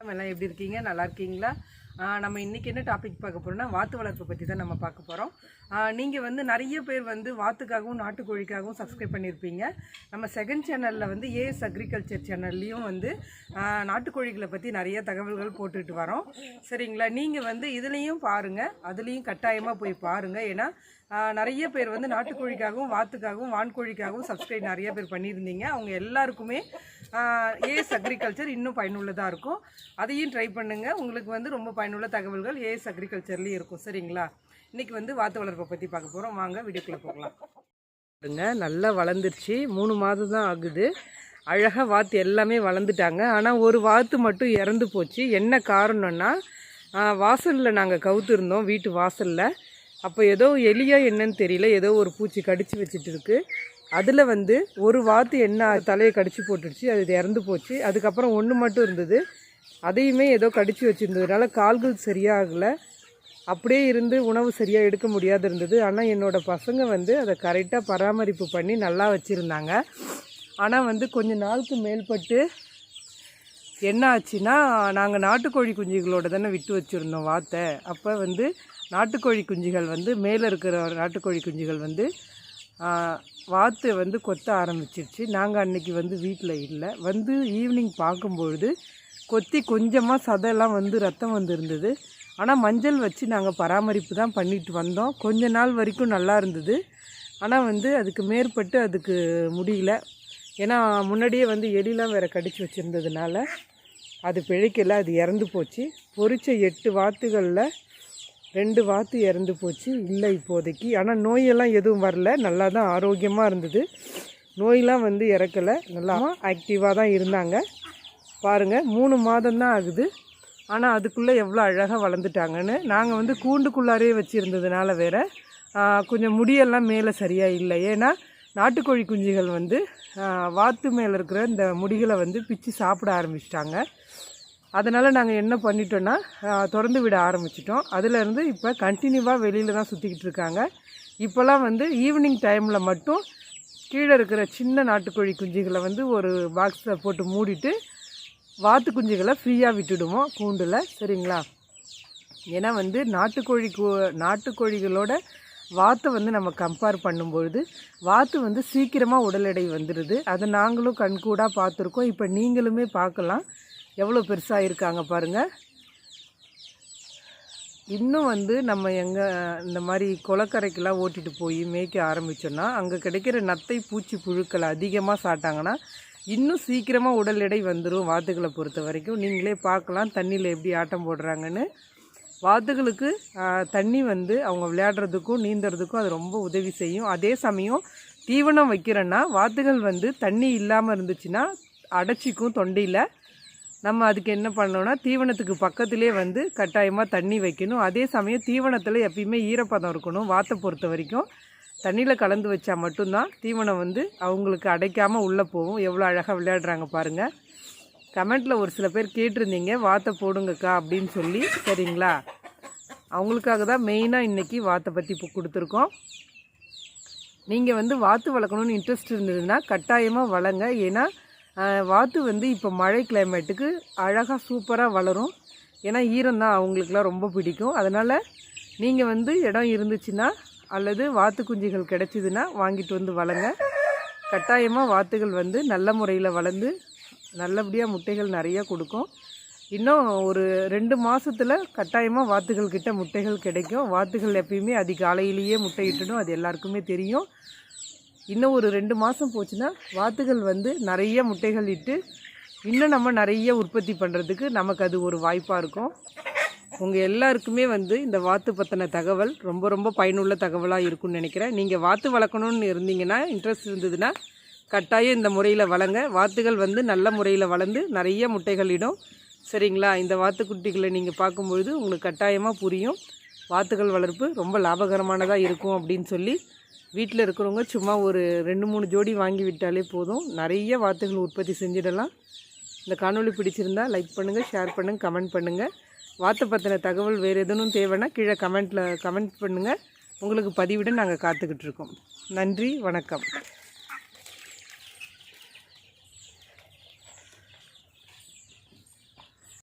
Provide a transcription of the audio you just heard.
எல்லாம் எப்படி இருக்கீங்க? நல்லா இருக்கீங்களா? நம்ம இன்றைக்கி என்ன டாபிக் பார்க்க போகிறோம்னா வாத்து வளர்ப்பு பற்றி தான் நம்ம பார்க்க போகிறோம் நீங்கள் வந்து நிறைய பேர் வந்து வாத்துக்காகவும் நாட்டுக்கோழிக்காகவும் சப்ஸ்கிரைப் பண்ணியிருப்பீங்க. நம்ம செகண்ட் சேனலில் வந்து ஏஎஸ் அக்ரிகல்ச்சர் சேனல்லையும் வந்து நாட்டுக்கோழிகளை பற்றி நிறைய தகவல்கள் போட்டுட்டு வரோம். சரிங்களா? நீங்கள் வந்து இதுலேயும் பாருங்கள் அதுலேயும் கட்டாயமாக போய் பாருங்கள் ஏன்னா நிறைய பேர் வந்து நாட்டுக்கோழிக்காகவும் வாத்துக்காகவும் வான்கோழிக்காகவும் சப்ஸ்கிரைப் நிறைய பேர் பண்ணியிருந்தீங்க. அவங்க எல்லாருக்குமே ஏஎஸ் அக்ரிகல்ச்சர் இன்னும் பயனுள்ளதாக இருக்கும். அதையும் ட்ரை பண்ணுங்கள் உங்களுக்கு வந்து ரொம்ப பயன் பயனுள்ள தகவல்கள் ஏஎஸ் அக்ரிகல்ச்சர்லேயும் இருக்கும். சரிங்களா? இன்றைக்கி வந்து வாத்து வளர்ப்பை பற்றி பார்க்க போகிறோம் வாங்க வீடியோக்குள்ளே போகலாம். பாருங்க நல்லா வளர்ந்துருச்சு. மூணு மாதம் தான் ஆகுது. அழகாக வாத்து எல்லாமே வளர்ந்துட்டாங்க. ஆனால் ஒரு வாத்து மட்டும் இறந்து போச்சு. என்ன காரணம்னா வாசலில் நாங்கள் கவுத்துருந்தோம் வீட்டு வாசலில். அப்போ ஏதோ எலியா என்னன்னு தெரியல. ஏதோ ஒரு பூச்சி கடிச்சு வச்சுட்டு இருக்கு அதில் வந்து ஒரு வாத்து என்ன தலையை கடிச்சு போட்டுடுச்சு. அது இறந்து போச்சு. அதுக்கப்புறம் ஒன்று மட்டும் இருந்தது. அதையுமே ஏதோ கடிச்சு வச்சுருந்ததுனால கால்கள் சரியாகலை. அப்படியே இருந்து உணவு சரியாக எடுக்க முடியாது இருந்தது. ஆனால் என்னோடய பசங்க வந்து அதை கரெக்டாக பராமரிப்பு பண்ணி நல்லா வச்சுருந்தாங்க. ஆனால் வந்து கொஞ்ச நாளுக்கு மேல்பட்டு என்ன ஆச்சுன்னா நாங்கள் நாட்டுக்கோழி குஞ்சுகளோட தானே விட்டு வச்சுருந்தோம் வாத்தை. அப்போ வந்து நாட்டுக்கோழி குஞ்சுகள் வந்து மேலே இருக்கிற நாட்டுக்கோழி குஞ்சுகள் வந்து வாத்து வந்து கொத்த ஆரம்பிச்சிருச்சு. நாங்கள் அன்றைக்கி வந்து வீட்டில் இல்லை. வந்து ஈவினிங் பார்க்கும்பொழுது கொத்தி கொஞ்சமாக சதையெல்லாம் வந்து ரத்தம் வந்துருந்தது. ஆனால் மஞ்சள் வச்சு நாங்கள் பராமரிப்பு தான் பண்ணிட்டு வந்தோம். கொஞ்ச நாள் வரைக்கும் நல்லா இருந்தது. ஆனால் வந்து அதுக்கு மேற்பட்டு அதுக்கு முடியல. ஏன்னா முன்னாடியே வந்து எலிலாம் வேறு கடிச்சு வச்சுருந்ததுனால அது பிழைக்கல அது இறந்து போச்சு. பொறிச்ச எட்டு வாத்துகளில் ரெண்டு வாத்து இறந்து போச்சு. இல்லை இப்போதைக்கு. ஆனால் நோயெல்லாம் எதுவும் வரல. நல்லா தான் ஆரோக்கியமாக இருந்தது. நோயெலாம் வந்து இறக்கலை. நல்லா ஆக்டிவாக தான் இருந்தாங்க. பாருங்கள் மூணு மாதம் தான் ஆகுது. ஆனால் அதுக்குள்ளே எவ்வளோ அழகாக வளர்ந்துட்டாங்கன்னு. நாங்கள் வந்து கூண்டுக்குள்ளாரே வச்சுருந்ததுனால வேற கொஞ்சம் முடியெல்லாம் மேலே சரியாக இல்லை. ஏன்னா நாட்டுக்கோழி குஞ்சுகள் வந்து வாத்து மேலே இருக்கிற இந்த முடிகளை வந்து பிச்சு சாப்பிட ஆரம்பிச்சிட்டாங்க. அதனால் நாங்கள் என்ன பண்ணிட்டோன்னா திறந்து விட ஆரம்பிச்சிட்டோம். அதுலேருந்து இப்போ கண்டினியூவாக வெளியில் தான் சுற்றிக்கிட்டு இருக்காங்க. இப்போல்லாம் வந்து ஈவினிங் டைமில் மட்டும் கீழே இருக்கிற சின்ன நாட்டுக்கோழி குஞ்சுகளை வந்து ஒரு பாக்ஸில் போட்டு மூடிட்டு வாத்து குஞ்சுகளை ஃப்ரீயாக விட்டுடுவோம் கூண்டில். சரிங்களா? ஏன்னா வந்து நாட்டுக்கோழி நாட்டுக்கோழிகளோட வாத்தை வந்து நம்ம கம்பேர் பண்ணும்பொழுது வாத்து வந்து சீக்கிரமாக உடல் எடை வந்துடுது அதை நாங்களும் கண்கூடாக பார்த்துருக்கோம். இப்போ நீங்களுமே பார்க்கலாம். எவ்வளோ பெருசாக இருக்காங்க பாருங்கள் இன்னும் வந்து நம்ம எங்கே இந்த மாதிரி குளக்கரைக்கெல்லாம் ஓட்டிகிட்டு போய் மேய்க்க ஆரம்பிச்சோன்னா அங்கே கிடைக்கிற நத்தை பூச்சி புழுக்களை அதிகமாக சாப்பிட்டாங்கன்னா இன்னும் சீக்கிரமாக உடல் எடை வந்துடும் வாத்துக்களை பொறுத்த வரைக்கும். நீங்களே பார்க்கலாம் தண்ணியில் எப்படி ஆட்டம் போடுறாங்கன்னு. வாத்துகளுக்கு தண்ணி வந்து அவங்க விளையாடுறதுக்கும் நீந்துறதுக்கும் அது ரொம்ப உதவி செய்யும். அதே சமயம் தீவனம் வைக்கிறேன்னா வாத்துகள் வந்து தண்ணி இல்லாமல் இருந்துச்சுன்னா அடைச்சிக்கும் தொண்டையில். நம்ம அதுக்கு என்ன பண்ணோம்னா தீவனத்துக்கு பக்கத்திலே வந்து கட்டாயமாக தண்ணி வைக்கணும். அதே சமயம் தீவனத்தில் எப்பயுமே ஈரப்பதம் இருக்கணும் வாத்தை பொறுத்த வரைக்கும். தண்ணியில் கலந்து வச்சா மட்டும்தான் தீவனம் வந்து அவங்களுக்கு அடைக்காமல் உள்ளே போகும். எவ்வளோ அழகாக விளையாடுறாங்க பாருங்கள் கமெண்ட்டில் ஒரு சில பேர் கேட்டிருந்தீங்க. வாத்தை போடுங்கக்கா அப்படின்னு சொல்லி. சரிங்களா? அவங்களுக்காக தான் மெயினாக இன்றைக்கி வாத்தை பற்றி இப்போ கொடுத்துருக்கோம். நீங்கள் வந்து வாத்து வளர்க்கணுன்னு இன்ட்ரெஸ்ட் இருந்ததுன்னா கட்டாயமாக வளங்க. ஏன்னா வாத்து வந்து இப்போ மழை கிளைமேட்டுக்கு அழகாக சூப்பராக வளரும். ஏன்னா ஈரம் தான் அவங்களுக்குலாம் ரொம்ப பிடிக்கும். அதனால் நீங்கள் வந்து இடம் இருந்துச்சுன்னா அல்லது வாத்து குஞ்சுகள் கிடைச்சிதுன்னா வாங்கிட்டு வந்து வளங்க. கட்டாயமாக வாத்துகள் வந்து நல்ல முறையில் வளர்ந்து நல்லபடியாக முட்டைகள் நிறையா கொடுக்கும். இன்னும் ஒரு ரெண்டு மாதத்தில் கட்டாயமாக வாத்துகள் கிட்ட முட்டைகள் கிடைக்கும். வாத்துகள் எப்பயுமே அதிகாலையிலேயே முட்டையிட்டணும் அது எல்லாருக்குமே தெரியும். இன்னும் ஒரு ரெண்டு மாதம் போச்சுன்னா வாத்துகள் வந்து நிறைய முட்டைகள் இட்டு இன்னும் நம்ம நிறைய உற்பத்தி பண்ணுறதுக்கு நமக்கு அது ஒரு வாய்ப்பாக இருக்கும். உங்கள் எல்லாருக்குமே வந்து இந்த வாத்து பற்றின தகவல் ரொம்ப ரொம்ப பயனுள்ள தகவலாக இருக்கும்னு நினைக்கிறேன். நீங்கள் வாத்து வளர்க்கணும்னு இருந்தீங்கன்னா இன்ட்ரெஸ்ட் இருந்ததுன்னா கட்டாயம் இந்த முறையில் வளங்க வாத்துகள் வந்து நல்ல முறையில் வளர்ந்து நிறைய முட்டைகள் இடும். சரிங்களா? இந்த வாத்துக்குட்டிகளை நீங்கள் பார்க்கும்பொழுது உங்களுக்கு கட்டாயமாக புரியும். வாத்துகள் வளர்ப்பு ரொம்ப லாபகரமானதாக இருக்கும் அப்படின்னு சொல்லி வீட்டில் இருக்கிறவங்க சும்மா ஒரு ரெண்டு மூணு ஜோடி வாங்கி விட்டாலே போதும். நிறைய வாத்துகள் உற்பத்தி செஞ்சிடலாம். இந்த காணொளி பிடிச்சிருந்தா லைக் பண்ணுங்கள் ஷேர் பண்ணுங்கள் கமெண்ட் பண்ணுங்கள் வாத்து பற்றின தகவல் வேறு எதுவும் தேவைன்னா கீழே கமெண்ட்டில் கமெண்ட் பண்ணுங்கள் உங்களுக்கு பதிவிட நாங்கள் காத்துக்கிட்டு இருக்கோம். நன்றி வணக்கம்.